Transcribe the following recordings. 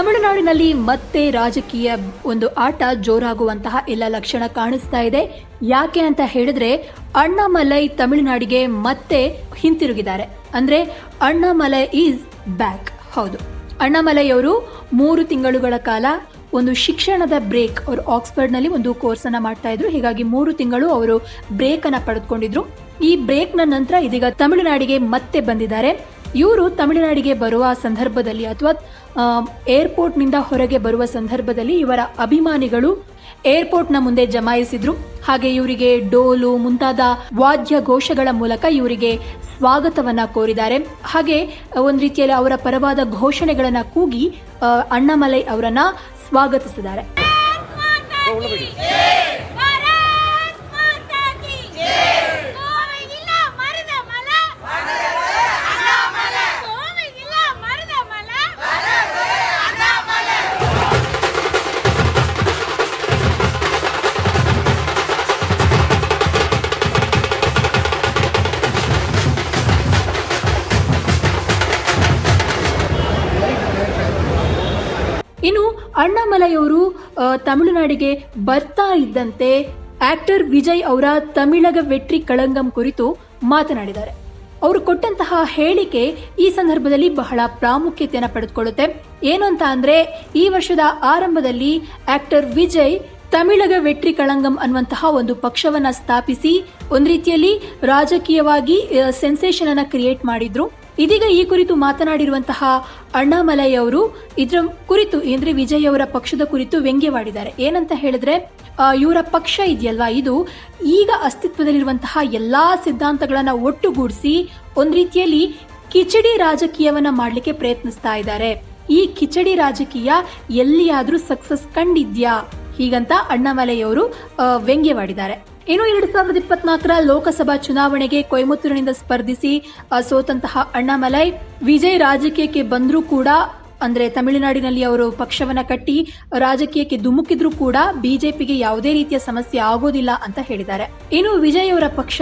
ತಮಿಳುನಾಡಿನಲ್ಲಿ ಮತ್ತೆ ರಾಜಕೀಯ ಒಂದು ಆಟ ಜೋರಾಗುವಂತಹ ಎಲ್ಲ ಲಕ್ಷಣ ಕಾಣಿಸ್ತಾ ಇದೆ. ಯಾಕೆ ಅಂತ ಹೇಳಿದ್ರೆ, ಅಣ್ಣಾಮಲೈ ತಮಿಳುನಾಡಿಗೆ ಮತ್ತೆ ಹಿಂತಿರುಗಿದ್ದಾರೆ. ಅಂದ್ರೆ ಅಣ್ಣಾಮಲೈ ಈಸ್ ಬ್ಯಾಕ್. ಹೌದು. ಅಣ್ಣಾಮಲೈ ಅವರು ಮೂರು ತಿಂಗಳುಗಳ ಕಾಲ ಒಂದು ಶಿಕ್ಷಣದ ಬ್ರೇಕ್ ಅವರು ಆಕ್ಸ್ಫರ್ಡ್ನಲ್ಲಿ ಒಂದು ಕೋರ್ಸನ್ನ ಮಾಡ್ತಾ ಇದ್ರು. ಹೀಗಾಗಿ ಮೂರು ತಿಂಗಳು ಅವರು ಬ್ರೇಕ್ ಅನ್ನ ಪಡೆದುಕೊಂಡಿದ್ರು. ಈ ಬ್ರೇಕ್ನ ನಂತರ ಇದೀಗ ತಮಿಳುನಾಡಿಗೆ ಮತ್ತೆ ಬಂದಿದ್ದಾರೆ. ಇವರು ತಮಿಳುನಾಡಿಗೆ ಬರುವ ಸಂದರ್ಭದಲ್ಲಿ ಅಥವಾ ಏರ್ಪೋರ್ಟ್ನಿಂದ ಹೊರಗೆ ಬರುವ ಸಂದರ್ಭದಲ್ಲಿ ಇವರ ಅಭಿಮಾನಿಗಳು ಏರ್ಪೋರ್ಟ್ನ ಮುಂದೆ ಜಮಾಯಿಸಿದ್ರು. ಹಾಗೆ ಇವರಿಗೆ ಡೋಲು, ಮುಂತಾದ ವಾದ್ಯ ಘೋಷಗಳ ಮೂಲಕ ಇವರಿಗೆ ಸ್ವಾಗತವನ್ನ ಕೋರಿದ್ದಾರೆ. ಹಾಗೆ, ಒಂದು ರೀತಿಯಲ್ಲಿ ಅವರ ಪರವಾದ ಘೋಷಣೆಗಳನ್ನ ಕೂಗಿ ಅಣ್ಣಾಮಲೈ ಅವರನ್ನ ಸ್ವಾಗತಿಸಿದ್ದಾರೆ. ಇನ್ನು ಅಣ್ಣಾಮಲೈಯವರು ತಮಿಳುನಾಡಿಗೆ ಬರ್ತಾ ಇದ್ದಂತೆ ಆಕ್ಟರ್ ವಿಜಯ್ ಅವರ ತಮಿಳಗ ವೆಟ್ರಿ ಕಳಂಗಂ ಕುರಿತು ಮಾತನಾಡಿದ್ದಾರೆ. ಅವರು ಕೊಟ್ಟಂತಹ ಹೇಳಿಕೆ ಈ ಸಂದರ್ಭದಲ್ಲಿ ಬಹಳ ಪ್ರಾಮುಖ್ಯತೆಯನ್ನು ಪಡೆದುಕೊಳ್ಳುತ್ತೆ. ಏನು ಅಂತ ಅಂದ್ರೆ, ಈ ವರ್ಷದ ಆರಂಭದಲ್ಲಿ ಆಕ್ಟರ್ ವಿಜಯ್ ತಮಿಳಗ ವೆಟ್ರಿ ಕಳಂಗಂ ಅನ್ನುವಂತಹ ಒಂದು ಪಕ್ಷವನ್ನ ಸ್ಥಾಪಿಸಿ, ಒಂದು ರೀತಿಯಲ್ಲಿ ರಾಜಕೀಯವಾಗಿ ಸೆನ್ಸೇಷನ್ ಅನ್ನ ಕ್ರಿಯೇಟ್ ಮಾಡಿದ್ರು. ಇದೀಗ ಈ ಕುರಿತು ಮಾತನಾಡಿರುವಂತಹ ಅಣ್ಣಾಮಲೈ ಅವರು, ಇದರ ಕುರಿತು ಅಂದ್ರೆ ವಿಜಯ್ ಅವರ ಪಕ್ಷದ ಕುರಿತು ವ್ಯಂಗ್ಯವಾಡಿದ್ದಾರೆ. ಏನಂತ ಹೇಳಿದ್ರೆ ಇವರ ಪಕ್ಷ ಇದೆಯಲ್ವಾ? ಇದು ಈಗ ಅಸ್ತಿತ್ವದಲ್ಲಿರುವಂತಹ ಎಲ್ಲಾ ಸಿದ್ಧಾಂತಗಳನ್ನ ಒಟ್ಟುಗೂಡಿಸಿ ಒಂದ್ ರೀತಿಯಲ್ಲಿ ಕಿಚಡಿ ರಾಜಕೀಯವನ್ನ ಮಾಡ್ಲಿಕ್ಕೆ ಪ್ರಯತ್ನಿಸ್ತಾ ಇದ್ದಾರೆ. ಈ ಕಿಚಡಿ ರಾಜಕೀಯ ಎಲ್ಲಿಯಾದ್ರೂ ಸಕ್ಸಸ್ ಕಂಡಿದ್ಯಾ? ಹೀಗಂತ ಅಣ್ಣಾಮಲೈ ಅವರು ವ್ಯಂಗ್ಯವಾಡಿದ್ದಾರೆ. ಇನ್ನು ಎರಡ್ ಸಾವಿರದ ಇಪ್ಪತ್ನಾಲ್ಕರ ಲೋಕಸಭಾ ಚುನಾವಣೆಗೆ ಕೊಯಮತ್ತೂರಿನಿಂದ ಸ್ಪರ್ಧಿಸಿ ಸೋತಂತಹ ಅಣ್ಣಾಮಲೈ, ವಿಜಯ್ ರಾಜಕೀಯಕ್ಕೆ ಬಂದರೂ ಕೂಡ, ಅಂದ್ರೆ ತಮಿಳುನಾಡಿನಲ್ಲಿ ಅವರು ಪಕ್ಷವನ್ನ ಕಟ್ಟಿ ರಾಜಕೀಯಕ್ಕೆ ಧುಮುಕಿದ್ರೂ ಕೂಡ ಬಿಜೆಪಿಗೆ ಯಾವುದೇ ರೀತಿಯ ಸಮಸ್ಯೆ ಆಗೋದಿಲ್ಲ ಅಂತ ಹೇಳಿದ್ದಾರೆ. ಇನ್ನು ವಿಜಯ್ ಅವರ ಪಕ್ಷ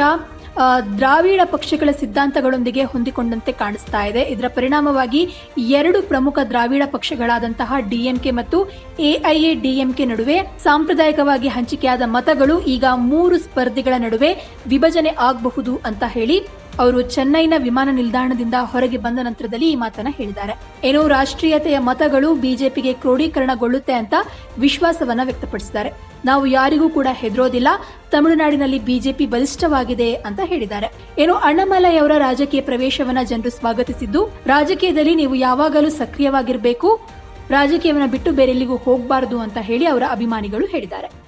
ದ್ರಾವಿಡ ಪಕ್ಷಗಳ ಸಿದ್ಧಾಂತಗಳೊಂದಿಗೆ ಹೊಂದಿಕೊಂಡಂತೆ ಕಾಣಿಸ್ತಾ ಇದೆ. ಇದರ ಪರಿಣಾಮವಾಗಿ ಎರಡು ಪ್ರಮುಖ ದ್ರಾವಿಡ ಪಕ್ಷಗಳಾದಂತಹ ಡಿಎಂಕೆ ಮತ್ತು ಎಐಎ ಡಿಎಂಕೆ ನಡುವೆ ಸಾಂಪ್ರದಾಯಿಕವಾಗಿ ಹಂಚಿಕೆಯಾದ ಮತಗಳು ಈಗ ಮೂರು ಸ್ಪರ್ಧಿಗಳ ನಡುವೆ ವಿಭಜನೆ ಆಗಬಹುದು ಅಂತ ಹೇಳಿ ಅವರು ಚೆನ್ನೈನ ವಿಮಾನ ನಿಲ್ದಾಣದಿಂದ ಹೊರಗೆ ಬಂದ ನಂತರದಲ್ಲಿ ಈ ಮಾತನ್ನ ಹೇಳಿದ್ದಾರೆ. ಏನೋ ರಾಷ್ಟ್ರೀಯತೆಯ ಮತಗಳು ಬಿಜೆಪಿಗೆ ಕ್ರೋಢೀಕರಣಗೊಳ್ಳುತ್ತೆ ಅಂತ ವಿಶ್ವಾಸವನ್ನ ವ್ಯಕ್ತಪಡಿಸಿದ್ದಾರೆ. ನಾವು ಯಾರಿಗೂ ಕೂಡ ಹೆದರೋದಿಲ್ಲ. ತಮಿಳುನಾಡಿನಲ್ಲಿ ಬಿಜೆಪಿ ಬಲಿಷ್ಠವಾಗಿದೆ ಅಂತ ಹೇಳಿದ್ದಾರೆ. ಏನು ಅಣ್ಣಮಲೈ ಅವರ ರಾಜಕೀಯ ಪ್ರವೇಶವನ್ನ ಜನರು ಸ್ವಾಗತಿಸಿದ್ದು, ರಾಜಕೀಯದಲ್ಲಿ ನೀವು ಯಾವಾಗಲೂ ಸಕ್ರಿಯವಾಗಿರಬೇಕು. ರಾಜಕೀಯವನ್ನ ಬಿಟ್ಟು ಬೇರೆಲ್ಲಿಗೂ ಹೋಗಬಾರದು ಅಂತ ಹೇಳಿ ಅವರ ಅಭಿಮಾನಿಗಳು ಹೇಳಿದ್ದಾರೆ.